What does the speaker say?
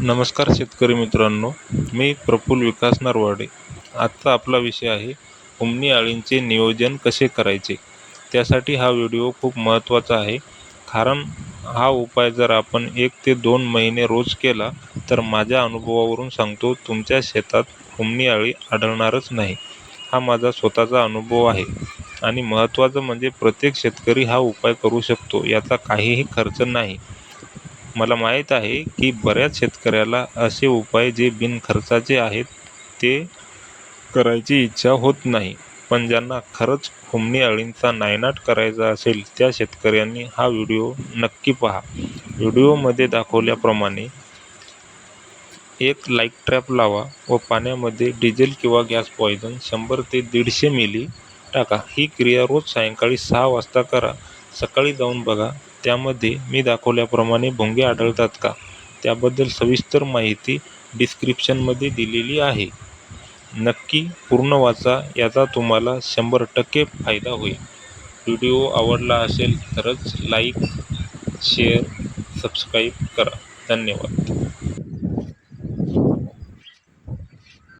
नमस्कार शेतकरी मित्रांनो मी प्रफुल्ल विकास नरवाडे. आजचा आपला विषय आहे उमनी अळींचे नियोजन कसे करायचे? त्यासाठी हा व्हिडिओ खूप महत्त्वाचा आहे कारण हा उपाय जर आपण एक ते दोन महिने रोज केला तर माझ्या अनुभवावरून सांगतो तुमच्या शेतात उमनी अळी आढळणारच नाही. हा माझा स्वतःचा अनुभव आहे. आणि महत्त्वाचं म्हणजे प्रत्येक शेतकरी हा उपाय करू शकतो याचा काहीही खर्च नाही. मला माहीत आहे की बऱ्याच शेतकऱ्याला असे उपाय जे बिनखर्चाचे आहेत ते करायची इच्छा होत नाही. पण ज्यांना खरंच खुमणी अळींचा नायनाट करायचा असेल त्या शेतकऱ्यांनी हा व्हिडिओ नक्की पहा. व्हिडिओमध्ये दाखवल्याप्रमाणे एक लाईक ट्रॅप लावा व पाण्यामध्ये डिझेल किंवा गॅस पॉयझन शंभर ते दीडशे मिली टाका. ही क्रिया रोज सायंकाळी सहा वाजता करा. सकाळी जाऊन बघा. त्यामध्ये मी दाखवल्याप्रमाणे भोंगे आढळतात का? त्याबद्दल सविस्तर माहिती डिस्क्रिप्शनमध्ये दिलेली आहे. नक्की पूर्ण वाचा याचा तुम्हाला शंभर टक्के फायदा होईल. व्हिडिओ आवडला असेल तरच लाईक शेअर सबस्क्राईब करा. धन्यवाद.